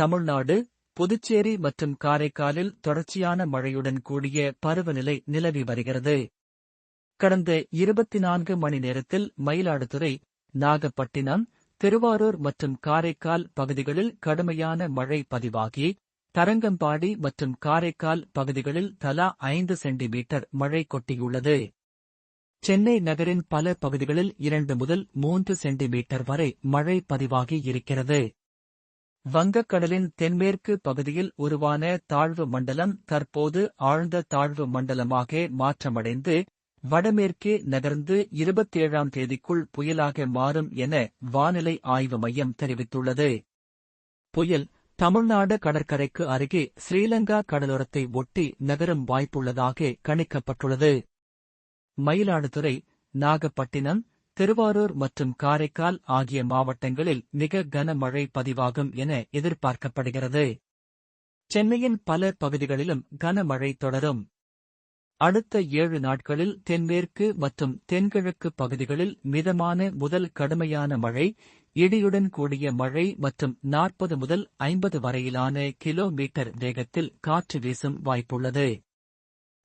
தமிழ்நாடு புதுச்சேரி மற்றும் காரைக்காலில் தொடர்ச்சியான மழையுடன் கூடிய பருவநிலை நிலவி வருகிறது. கடந்த இருபத்தி நான்கு மணி நேரத்தில் மயிலாடுதுறை நாகப்பட்டினம் திருவாரூர் மற்றும் காரைக்கால் பகுதிகளில் கடுமையான மழை பதிவாகி தரங்கம்பாடி மற்றும் காரைக்கால் பகுதிகளில் தலா ஐந்து சென்டிமீட்டர் மழை கொட்டியுள்ளது. சென்னை நகரின் பல பகுதிகளில் இரண்டு முதல் மூன்று சென்டிமீட்டர் வரை மழை பதிவாகி இருக்கிறது. வங்கக்கடலின் தென்மேற்கு பகுதியில் உருவான தாழ்வு மண்டலம் தற்போது ஆழ்ந்த தாழ்வு மண்டலமாக மாற்றமடைந்து வடமேற்கே நகர்ந்து இருபத்தேழாம் தேதிக்குள் புயலாக மாறும் என வானிலை ஆய்வு மையம் தெரிவித்துள்ளது. புயல் தமிழ்நாடு கடற்கரைக்கு அருகே ஸ்ரீலங்கா கடலோரத்தை ஒட்டி நகரும் வாய்ப்புள்ளதாக கணிக்கப்பட்டுள்ளது. மயிலாடுதுறை நாகப்பட்டினம் திருவாரூர் மற்றும் காரைக்கால் ஆகிய மாவட்டங்களில் மிக கனமழை பதிவாகும் என எதிர்பார்க்கப்படுகிறது. சென்னையின் பல பகுதிகளிலும் கனமழை தொடரும். அடுத்த ஏழு நாட்களில் தென்மேற்கு மற்றும் தென்கிழக்கு பகுதிகளில் மிதமான முதல் கடுமையான மழை இடியுடன் கூடிய மழை மற்றும் நாற்பது முதல் ஐம்பது வரையிலான கிலோமீட்டர் வேகத்தில் காற்று வீசும் வாய்ப்புள்ளது.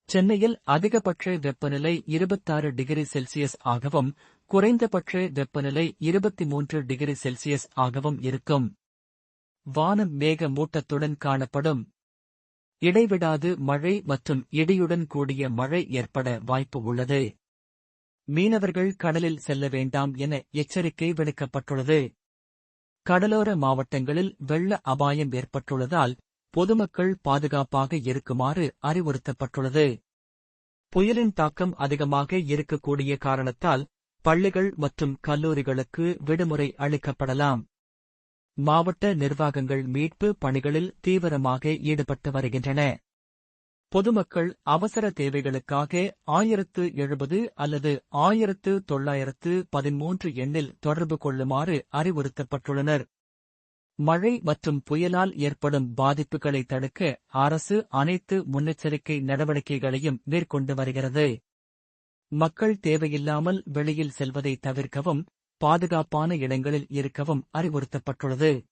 சென்னையில் அதிகபட்ச வெப்பநிலை இருபத்தாறு டிகிரி செல்சியஸ் ஆகவும் குறைந்தபட்ச வெப்பநிலை இருபத்தி மூன்று டிகிரி செல்சியஸ் ஆகவும் இருக்கும். வானம் மேக மூட்டத்துடன் காணப்படும். இடைவிடாது மழை மற்றும் இடியுடன் கூடிய மழை ஏற்பட வாய்ப்பு உள்ளது. மீனவர்கள் கடலில் செல்ல வேண்டாம் என எச்சரிக்கை விடுக்கப்பட்டுள்ளது. கடலோர மாவட்டங்களில் வெள்ள அபாயம் ஏற்பட்டுள்ளதால் பொதுமக்கள் பாதுகாப்பாக இருக்குமாறு அறிவுறுத்தப்பட்டுள்ளது. புயலின் தாக்கம் அதிகமாக இருக்கக்கூடிய காரணத்தால் பள்ளிகள் மற்றும் கல்லூரிகளுக்கு விடுமுறை அளிக்கப்படலாம். மாவட்ட நிர்வாகங்கள் மீட்பு பணிகளில் தீவிரமாக ஈடுபட்டு வருகின்றன. பொதுமக்கள் அவசர தேவைகளுக்காக ஆயிரத்து எழுபது அல்லது ஆயிரத்து தொள்ளாயிரத்து பதிமூன்று எண்ணில் தொடர்பு கொள்ளுமாறு அறிவுறுத்தப்பட்டுள்ளனர். மழை மற்றும் புயலால் ஏற்படும் பாதிப்புகளை தடுக்க அரசு அனைத்து முன்னெச்சரிக்கை நடவடிக்கைகளையும் மேற்கொண்டு வருகிறது. மக்கள் தேவையில்லாமல் வெளியில் செல்வதை தவிர்க்கவும் பாதுகாப்பான இடங்களில் இருக்கவும் அறிவுறுத்தப்பட்டுள்ளது.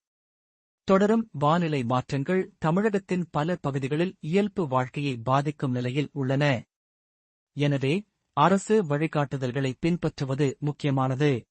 தொடரும் வானிலை மாற்றங்கள் தமிழகத்தின் பல பகுதிகளில் இயல்பு வாழ்க்கையை பாதிக்கும் நிலையில் உள்ளன. எனவே அரசு வழிகாட்டுதல்களை பின்பற்றுவது முக்கியமானது.